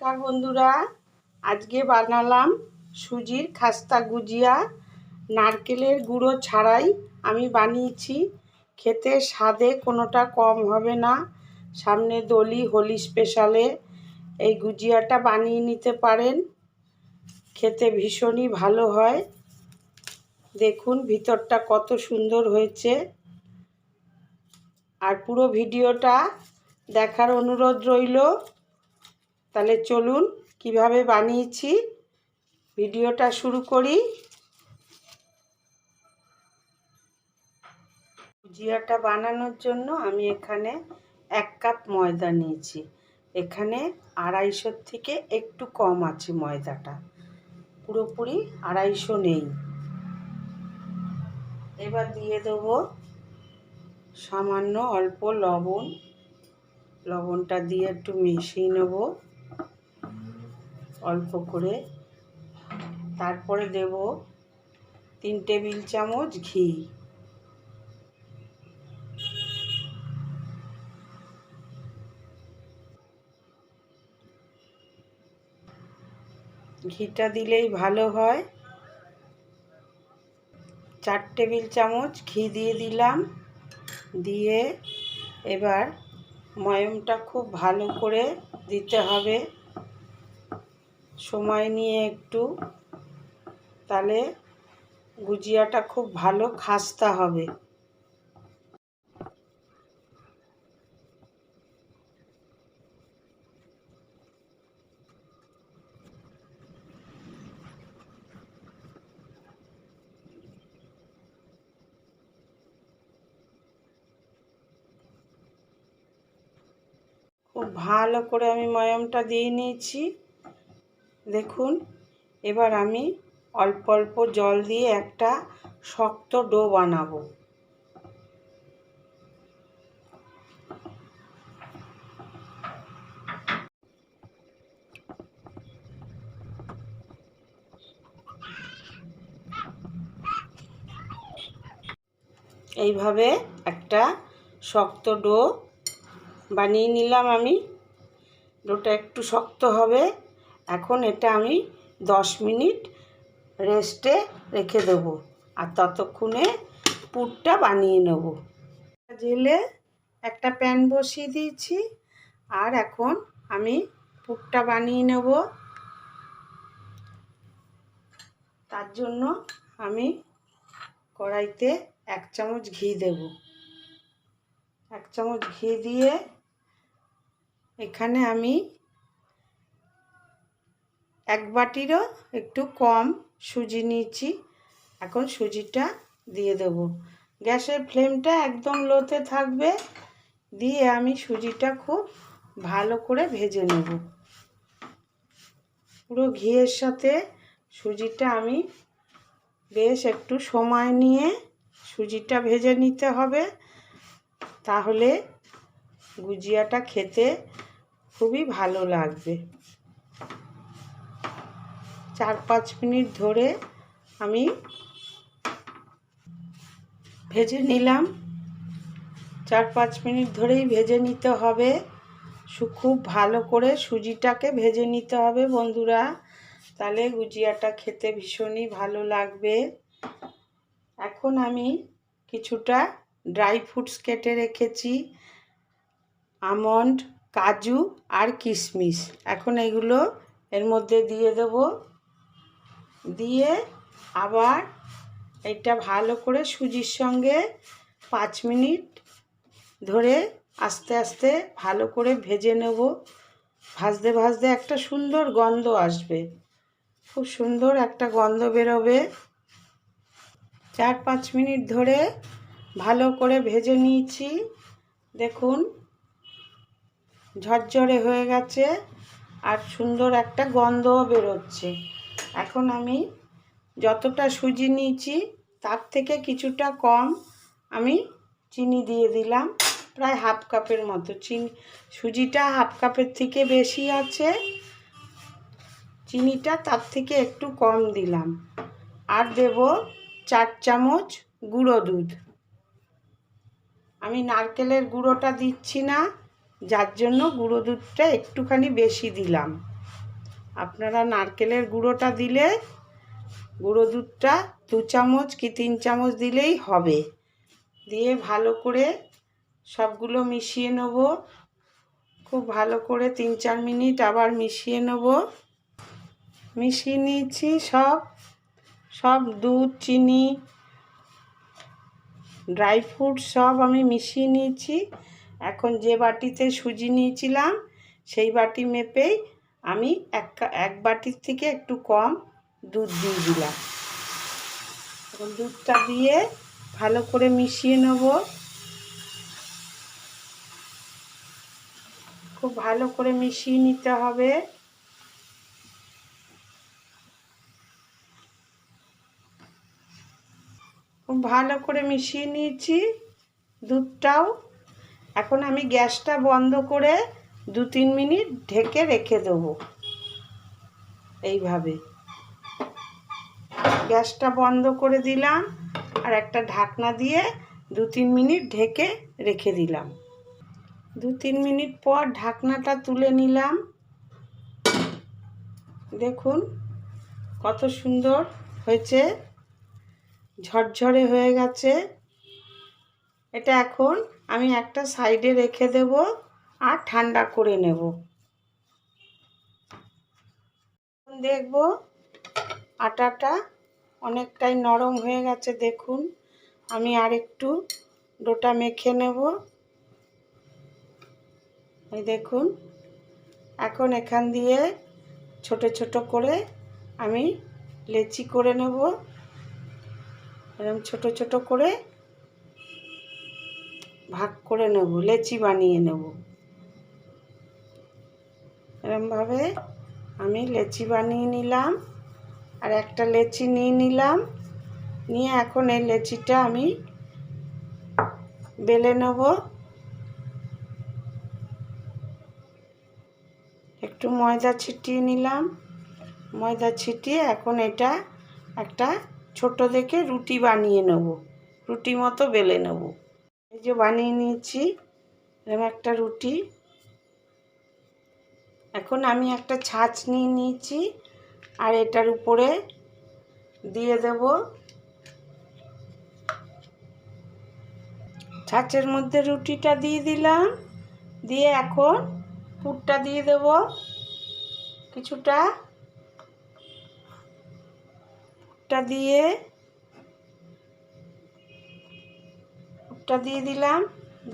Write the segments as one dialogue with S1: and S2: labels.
S1: নমস্কার বন্ধুরা, আজকে বানালাম সুজির খাস্তা গুজিয়া। নারকেলের গুঁড়ো ছাড়াই আমি বানিয়েছি। খেতে স্বাদে কোনোটা কম হবে না। সামনে দলি, হোলি স্পেশালে এই গুজিয়াটা বানিয়ে নিতে পারেন। খেতে ভীষণই ভালো হয়। দেখুন ভিতরটা কত সুন্দর হয়েছে। আর পুরো ভিডিওটা দেখার অনুরোধ রইল। তাহলে চলুন কীভাবে বানিয়েছি ভিডিওটা শুরু করি। ভুজিয়াটা বানানোর জন্য আমি এখানে এক কাপ ময়দা নিয়েছি। এখানে আড়াইশোর থেকে একটু কম আছে ময়দাটা। পুরোপুরি আড়াইশো নেই। এবার দিয়ে দেবো সামান্য অল্প লবণ। লবণটা দিয়ে একটু মিশিয়ে নেব। অল্প করে। তারপরে দেব তিন টেবিল চামচ ঘি। ঘিটা দিলেই ভালো হয়। চার টেবিল চামচ ঘি দিয়ে দিলাম। দিয়ে এবার ময়মটা খুব ভালো করে দিতে হবে। সময় নিয়ে একটু, তাহলে গুজিয়াটা খুব ভালো খাস্তা হবে। খুব ভালো করে আমি ময়মটা দিয়ে নিয়েছি। দেখুন, এবার আমি অল্প অল্প জল দিয়ে একটা শক্ত ডো বানাবো। এইভাবে একটা শক্ত ডো বানিয়ে নিলাম আমি। ডোটা একটু শক্ত হবে। এখন এটা আমি দশ মিনিট রেস্টে রেখে দেবো আর ততক্ষণে পুরটা বানিয়ে নেব। জেলে একটা প্যান বসিয়ে দিয়েছি আর এখন আমি পুরটা বানিয়ে নেব। তার জন্য আমি কড়াইতে এক চামচ ঘি দেব। এক চামচ ঘি দিয়ে এখানে আমি এক বাটিরও একটু কম সুজি নিয়েছি। এখন সুজিটা দিয়ে দেব। গ্যাসের ফ্লেমটা একদম লোতে থাকবে। দিয়ে আমি সুজিটা খুব ভালো করে ভেজে নেব। পুরো ঘিয়ের সাথে সুজিটা আমি বেশ একটু সময় নিয়ে সুজিটা ভেজে নিতে হবে। তাহলে গুজিয়াটা খেতে খুবই ভালো লাগবে। চার পাঁচ মিনিট ধরে আমি ভেজে নিলাম। চার পাঁচ মিনিট ধরেই ভেজে নিতে হবে। খুব ভালো করে সুজিটাকে ভেজে নিতে হবে বন্ধুরা। তাহলে গুজিয়াটা খেতে ভীষণই ভালো লাগবে। এখন আমি কিছুটা ড্রাই ফ্রুটস কেটে রেখেছি। আমন্ড, কাজু আর কিশমিশ। এখন এগুলো এর মধ্যে দিয়ে দেব। দিয়ে আবার এটা ভালো করে সুজির সঙ্গে পাঁচ মিনিট ধরে আস্তে আস্তে ভালো করে ভেজে নেব। ভাজতে ভাজতে একটা সুন্দর গন্ধ আসবে। খুব সুন্দর একটা গন্ধ বেরোবে। চার পাঁচ মিনিট ধরে ভালো করে ভেজে নিয়েছি। দেখুন, ঝরঝরে হয়ে গেছে আর সুন্দর একটা গন্ধও বেরোচ্ছে। এখন আমি যতটা সুজি নিয়েছি, তার থেকে কিছুটা কম আমি চিনি দিয়ে দিলাম, প্রায় হাফ কাপের মতো। চিনি, সুজিটা হাফ কাপের থেকে বেশি আছে, চিনিটা তার থেকে একটু কম দিলাম। আর দেব চার চামচ গুঁড়ো দুধ। আমি নারকেলের গুঁড়োটা দিচ্ছি না, যার জন্য গুঁড়ো দুধটা একটুখানি বেশি দিলাম। আপনারা নারকেলের গুঁড়োটা দিলে, গুঁড়ো দুধটা দু চামচ কি তিন চামচ দিলেই হবে। দিয়ে ভালো করে সবগুলো মিশিয়ে নেব। খুব ভালো করে তিন চার মিনিট আবার মিশিয়ে নেব। মিশিয়ে নিয়েছি সব সব দুধ, চিনি, ড্রাই ফ্রুট সব আমি মিশিয়ে নিয়েছি। এখন যে বাটিতে সুজি নিয়েছিলাম, সেই বাটি মেপেই আমি এক এক বাটির থেকে একটু কম দুধ দিয়ে দিলাম। এখন দুধটা দিয়ে ভালো করে মিশিয়ে নেব। খুব ভালো করে মিশিয়ে নিতে হবে। খুব ভালো করে মিশিয়ে নিয়েছি দুধটাও। এখন আমি গ্যাসটা বন্ধ করে দু তিন মিনিট ঢেকে রেখে দেবো। এইভাবে। গ্যাসটা বন্ধ করে দিলাম আর একটা ঢাকনা দিয়ে দু তিন মিনিট ঢেকে রেখে দিলাম। দু তিন মিনিট পর ঢাকনাটা তুলে নিলাম। দেখুন কত সুন্দর হয়েছে, ঝরঝরে হয়ে গেছে। এটা এখন আমি একটা সাইডে রেখে দেব। আর ঠান্ডা করে নেব। দেখব আটাটা অনেকটাই নরম হয়ে গেছে, দেখুন। আমি আর একটু ডোটা মেখে নেব। এই দেখুন, এখন এখান দিয়ে ছোট ছোট করে আমি লেচি করে নেব। এরকম ছোট ছোট করে ভাগ করে নেব, লেচি বানিয়ে নেব। এরমভাবে আমি লেচি বানিয়ে নিলাম আর একটা লেচি নিয়ে নিলাম। নিয়ে এখন এই লেচিটা আমি বেলে নেব। একটু ময়দা ছিটিয়ে নিলাম। ময়দা ছিটিয়ে এখন এটা একটা ছোট দেখে রুটি বানিয়ে নেব। রুটি মতো বেলে নেব। এই যে বানিয়ে নিয়েছি এরকম একটা রুটি। এখন আমি একটা ছাঁচ নিয়ে নিয়েছি আর এটার উপরে দিয়ে দেব ছাঁচের মধ্যে রুটিটা দিয়ে দিলাম, দিয়ে এখন পুরটা দিয়ে দেব কিছুটা। পুরটা দিয়ে পুরটা দিয়ে দিলাম,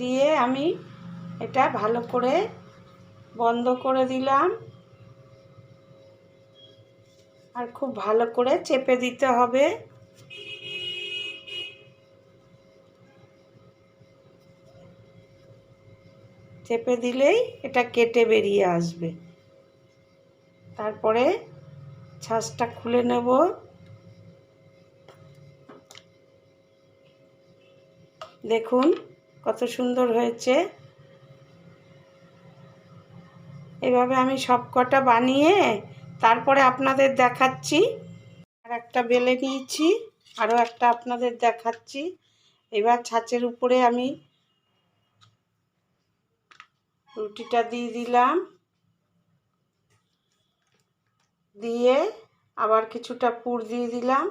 S1: দিয়ে আমি এটা ভালো করে বন্ধ করে দিলাম। আর খুব ভালো করে চেপে দিতে হবে। চেপে দিলেই এটা কেটে বেরিয়ে আসবে। তারপরে ছাঁচটা খুলে নেব। দেখুন কত সুন্দর হয়েছে। এভাবে আমি সব কটা বানিয়ে তারপরে আপনাদের দেখাচ্ছি। আর একটা বেলে নিয়েছি আরও একটা আপনাদের দেখাচ্ছি। এবার ছাঁচের উপরে আমি রুটিটা দিয়ে দিলাম। দিয়ে আবার কিছুটা পুর দিয়ে দিলাম।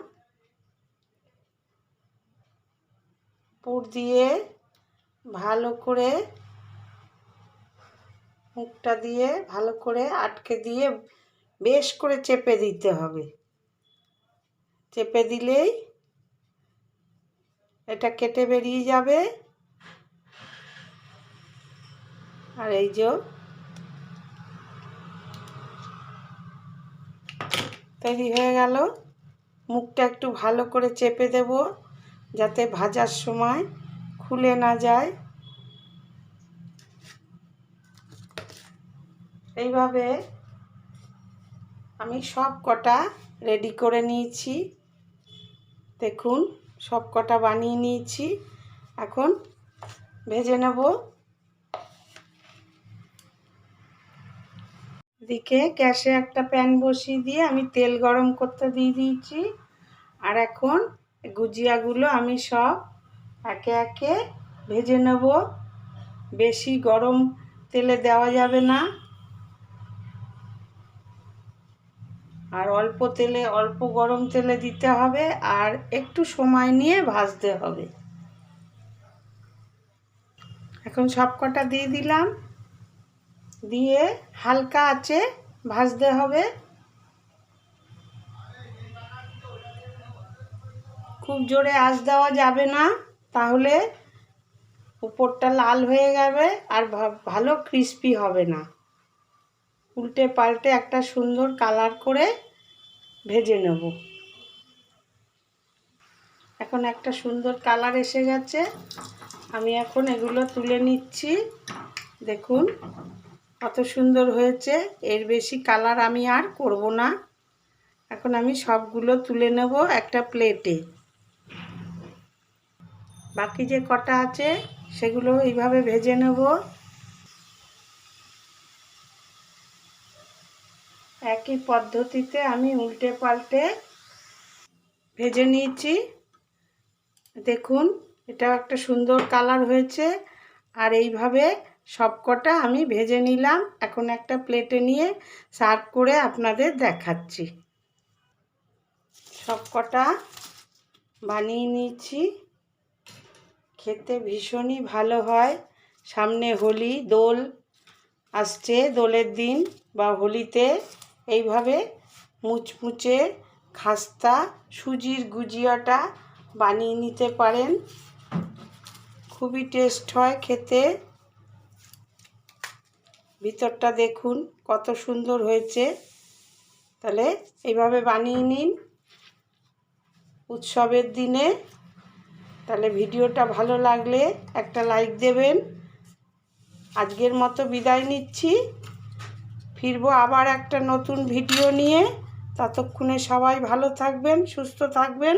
S1: পুর দিয়ে ভালো করে মুখটা দিয়ে ভালো করে আটকে দিয়ে বেশ করে চেপে দিতে হবে। চেপে দিলেই এটা কেটে বেরিয়ে যাবে। আর এই যে তৈরি হয়ে গেল। মুখটা একটু ভালো করে চেপে দেব যাতে ভাজার সময় খুলে না যায়। এইভাবে আমি সব কটা রেডি করে নিয়েছি। দেখুন, সব কটা বানিয়ে নিয়েছি। এখন ভেজে নেব। দিকে গ্যাসে একটা প্যান বসিয়ে দিয়ে আমি তেল গরম করতে দিয়ে দিয়েছি। আর এখন গুজিয়াগুলো আমি সব একে একে ভেজে নেব। বেশি গরম তেলে দেওয়া যাবে না। আর অল্প তেলে, অল্প গরম তেলে দিতে হবে আর একটু সময় নিয়ে ভাজতে হবে। এখন সব কটা দিয়ে দিলাম। দিয়ে হালকা আছে ভাজতে হবে। খুব জোরে আঁচ দেওয়া যাবে না, তাহলে উপরটা লাল হয়ে যাবে আর ভালো ক্রিস্পি হবে না। উল্টে পাল্টে একটা সুন্দর কালার করে ভেজে নেব। এখন একটা সুন্দর কালার এসে গেছে। আমি এখন এগুলো তুলে নিচ্ছি। দেখুন কত সুন্দর হয়েছে। এর বেশি কালার আমি আর করব না। এখন আমি সবগুলো তুলে নেব একটা প্লেটে। বাকি যে কটা আছে সেগুলো এইভাবে ভেজে নেব। একই পদ্ধতিতে আমি উল্টে পাল্টে ভেজে নিয়েছি। দেখুন, এটাও একটা সুন্দর কালার হয়েছে। আর এইভাবে সবকটা আমি ভেজে নিলাম। এখন একটা প্লেটে নিয়ে সার্ভ করে আপনাদের দেখাচ্ছি। সবকটা বানিয়ে নিয়েছি। খেতে ভীষণই ভালো হয়। সামনে হোলি, দোল আসছে, দোলের দিন বা হোলিতে। এইভাবে মুচমুচে খাস্তা, সুজির গুজিয়াটা বানিয়ে নিতে পারেন। খুবই টেস্ট হয় খেতে। ভিতরটা দেখুন কত সুন্দর হয়েছে। তাহলে এইভাবে বানিয়ে নিন উৎসবের দিনে। তাহলে ভিডিওটা ভালো লাগলে একটা লাইক দেবেন। আজকের মতো বিদায় নিচ্ছি। ফিরবো আবার একটা নতুন ভিডিও নিয়ে। ততক্ষণে সবাই ভালো থাকবেন সুস্থ থাকবেন।